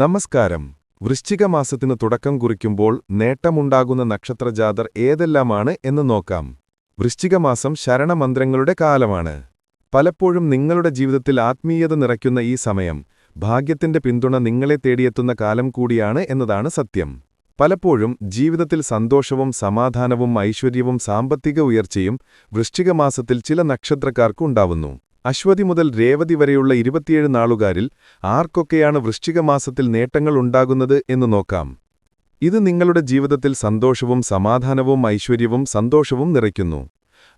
നമസ്കാരം. വൃശ്ചിക മാസത്തിന് തുടക്കം കുറിക്കുമ്പോൾ നേട്ടമുണ്ടാകുന്ന നക്ഷത്രജാതർ ഏതെല്ലാമാണ് എന്ന് നോക്കാം. വൃശ്ചിക മാസം ശരണമന്ത്രങ്ങളുടെ കാലമാണ്. പലപ്പോഴും നിങ്ങളുടെ ജീവിതത്തിൽ ആത്മീയത നിറയ്ക്കുന്ന ഈ സമയം ഭാഗ്യത്തിന്റെ പിന്തുണ നിങ്ങളെ തേടിയെത്തുന്ന കാലം കൂടിയാണ് എന്നതാണ് സത്യം. പലപ്പോഴും ജീവിതത്തിൽ സന്തോഷവും സമാധാനവും ഐശ്വര്യവും സാമ്പത്തിക ഉയർച്ചയും വൃശ്ചിക മാസത്തിൽ ചില നക്ഷത്രക്കാർക്ക് ഉണ്ടാവുന്നു. അശ്വതി മുതൽ രേവതി വരെയുള്ള ഇരുപത്തിയേഴ് നാളുകാരിൽ ആർക്കൊക്കെയാണ് വൃശ്ചിക മാസത്തിൽ നേട്ടങ്ങൾ ഉണ്ടാകുന്നത് എന്ന് നോക്കാം. ഇത് നിങ്ങളുടെ ജീവിതത്തിൽ സന്തോഷവും സമാധാനവും ഐശ്വര്യവും സന്തോഷവും നിറയ്ക്കുന്നു.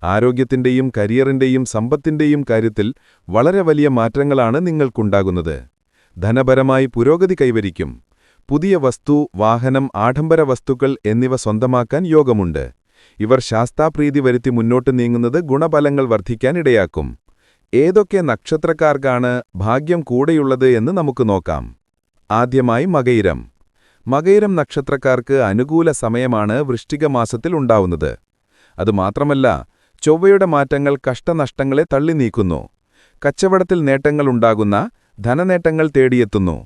ആരോഗ്യത്തിന്റെയും കരിയറിന്റെയും സമ്പത്തിന്റെയും കാര്യത്തിൽ വളരെ വലിയ മാറ്റങ്ങളാണ് നിങ്ങൾക്കുണ്ടാകുന്നത്. ധനപരമായി പുരോഗതി കൈവരിക്കും. പുതിയ വസ്തു വാഹനം ആഡംബര വസ്തുക്കൾ എന്നിവ സ്വന്തമാക്കാൻ യോഗമുണ്ട്. ഇവർ ശാസ്താപ്രീതി വരുത്തി മുന്നോട്ട് നീങ്ങുന്നത് ഗുണഫലങ്ങൾ വർദ്ധിക്കാനിടയാക്കും ഏതൊക്കെ നക്ഷത്രക്കാർക്കാണ് ഭാഗ്യം കൂടെയുള്ളത് എന്ന് നമുക്ക് നോക്കാം. ആദ്യമായി മകയിരം. മകയിരം നക്ഷത്രക്കാർക്ക് അനുകൂല സമയമാണ് വൃഷ്ടിക മാസത്തിൽ ഉണ്ടാവുന്നത്. അതുമാത്രമല്ല ചൊവ്വയുടെ മാറ്റങ്ങൾ കഷ്ടനഷ്ടങ്ങളെ തള്ളി നീക്കുന്നു. കച്ചവടത്തിൽ നേട്ടങ്ങൾ ഉണ്ടാകുന്ന ധനനേട്ടങ്ങൾ തേടിയെത്തുന്നു.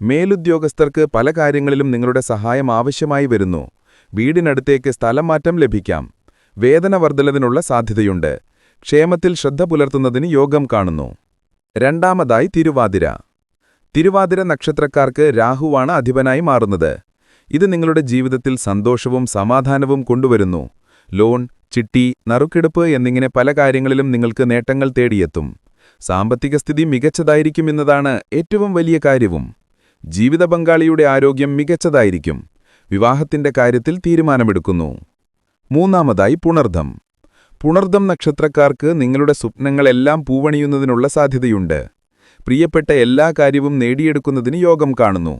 മേലുദ്യോഗസ്ഥർക്ക് പല കാര്യങ്ങളിലും നിങ്ങളുടെ സഹായം ആവശ്യമായി വരുന്നു. വീടിനടുത്തേക്ക് സ്ഥലം മാറ്റം ലഭിക്കാം. വേതന വർദ്ധലതിനുള്ള സാധ്യതയുണ്ട്. ക്ഷേമത്തിൽ ശ്രദ്ധ പുലർത്തുന്നതിന് യോഗം കാണുന്നു. രണ്ടാമതായി തിരുവാതിര. തിരുവാതിര നക്ഷത്രക്കാർക്ക് രാഹുവാണ് അധിപനായി മാറുന്നത്. ഇത് നിങ്ങളുടെ ജീവിതത്തിൽ സന്തോഷവും സമാധാനവും കൊണ്ടുവരുന്നു. ലോൺ ചിട്ടി നറുക്കെടുപ്പ് എന്നിങ്ങനെ പല കാര്യങ്ങളിലും നിങ്ങൾക്ക് നേട്ടങ്ങൾ തേടിയെത്തും. സാമ്പത്തിക സ്ഥിതി മികച്ചതായിരിക്കുമെന്നതാണ് ഏറ്റവും വലിയ കാര്യവും. ജീവിത പങ്കാളിയുടെ ആരോഗ്യം മികച്ചതായിരിക്കും. വിവാഹത്തിന്റെ കാര്യത്തിൽ തീരുമാനമെടുക്കുന്നു. മൂന്നാമതായി പുണർദ്ധം പുണർദം നക്ഷത്രക്കാർക്ക് നിങ്ങളുടെ സ്വപ്നങ്ങളെല്ലാം പൂവണിയുന്നതിനുള്ള സാധ്യതയുണ്ട്. പ്രിയപ്പെട്ട എല്ലാ കാര്യവും നേടിയെടുക്കുന്നതിന് യോഗം കാണുന്നു.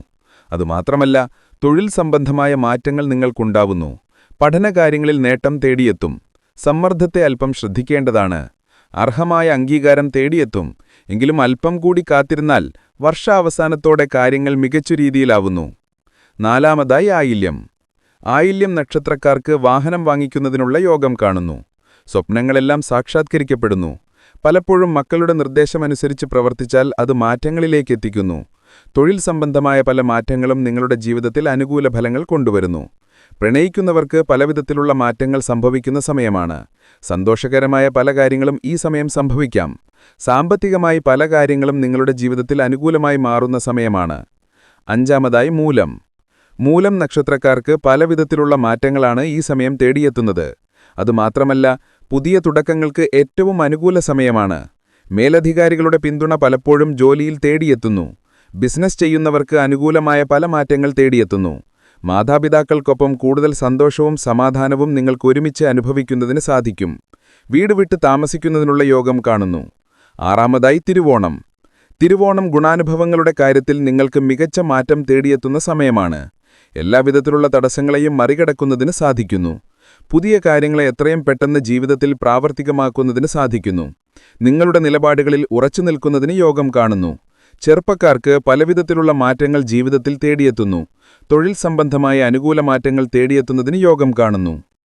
അതുമാത്രമല്ല തൊഴിൽ സംബന്ധമായ മാറ്റങ്ങൾ നിങ്ങൾക്കുണ്ടാവുന്നു. പഠനകാര്യങ്ങളിൽ നേട്ടം തേടിയെത്തും. സമ്മർദ്ദത്തെ അല്പം ശ്രദ്ധിക്കേണ്ടതാണ്. അർഹമായ അംഗീകാരം തേടിയെത്തും. എങ്കിലും അല്പം കൂടി കാത്തിരുന്നാൽ വർഷാവസാനത്തോടെ കാര്യങ്ങൾ മികച്ചു രീതിയിലാവുന്നു. നാലാമതായി ആയില്യം. ആയില്യം നക്ഷത്രക്കാർക്ക് വാഹനം വാങ്ങിക്കുന്നതിനുള്ള യോഗം കാണുന്നു. സ്വപ്നങ്ങളെല്ലാം സാക്ഷാത്കരിക്കപ്പെടുന്നു. പലപ്പോഴും മക്കളുടെ നിർദ്ദേശമനുസരിച്ച് പ്രവർത്തിച്ചാൽ അത് മാറ്റങ്ങളിലേക്ക് എത്തിക്കുന്നു. തൊഴിൽ സംബന്ധമായ പല മാറ്റങ്ങളും നിങ്ങളുടെ ജീവിതത്തിൽ അനുകൂല ഫലങ്ങൾ കൊണ്ടുവരുന്നു. പ്രണയിക്കുന്നവർക്ക് പലവിധത്തിലുള്ള മാറ്റങ്ങൾ സംഭവിക്കുന്ന സമയമാണ്. സന്തോഷകരമായ പല കാര്യങ്ങളും ഈ സമയം സംഭവിക്കാം. സാമ്പത്തികമായി പല കാര്യങ്ങളും നിങ്ങളുടെ ജീവിതത്തിൽ അനുകൂലമായി മാറുന്ന സമയമാണ്. അഞ്ചാമതായി മൂലം. മൂലം നക്ഷത്രക്കാർക്ക് പലവിധത്തിലുള്ള മാറ്റങ്ങളാണ് ഈ സമയം തേടിയെത്തുന്നത്. അതുമാത്രമല്ല പുതിയ തുടക്കങ്ങൾക്ക് ഏറ്റവും അനുകൂല സമയമാണ്. മേലധികാരികളുടെ പിന്തുണ പലപ്പോഴും ജോലിയിൽ തേടിയെത്തുന്നു. ബിസിനസ് ചെയ്യുന്നവർക്ക് അനുകൂലമായ പല മാറ്റങ്ങൾ തേടിയെത്തുന്നു. മാതാപിതാക്കൾക്കൊപ്പം കൂടുതൽ സന്തോഷവും സമാധാനവും നിങ്ങൾക്ക് ഒരുമിച്ച് അനുഭവിക്കുന്നതിന് സാധിക്കും. വീട് വിട്ട് താമസിക്കുന്നതിനുള്ള യോഗം കാണുന്നു. ആറാമതായി തിരുവോണം. തിരുവോണം ഗുണാനുഭവങ്ങളുടെ കാര്യത്തിൽ നിങ്ങൾക്ക് മികച്ച മാറ്റം തേടിയെത്തുന്ന സമയമാണ്. എല്ലാവിധത്തിലുള്ള തടസ്സങ്ങളെയും മറികടക്കുന്നതിന് സാധിക്കുന്നു. പുതിയ കാര്യങ്ങളെ എത്രയും പെട്ടെന്ന് ജീവിതത്തിൽ പ്രാവർത്തികമാക്കുന്നതിന് സാധിക്കുന്നു. നിങ്ങളുടെ നിലപാടുകളിൽ ഉറച്ചു നിൽക്കുന്നതിന് യോഗം കാണുന്നു. ചെറുപ്പക്കാർക്ക് പലവിധത്തിലുള്ള മാറ്റങ്ങൾ ജീവിതത്തിൽ തേടിയെത്തുന്നു. തൊഴിൽ സംബന്ധമായ അനുകൂല മാറ്റങ്ങൾ തേടിയെത്തുന്നതിന് യോഗം കാണുന്നു.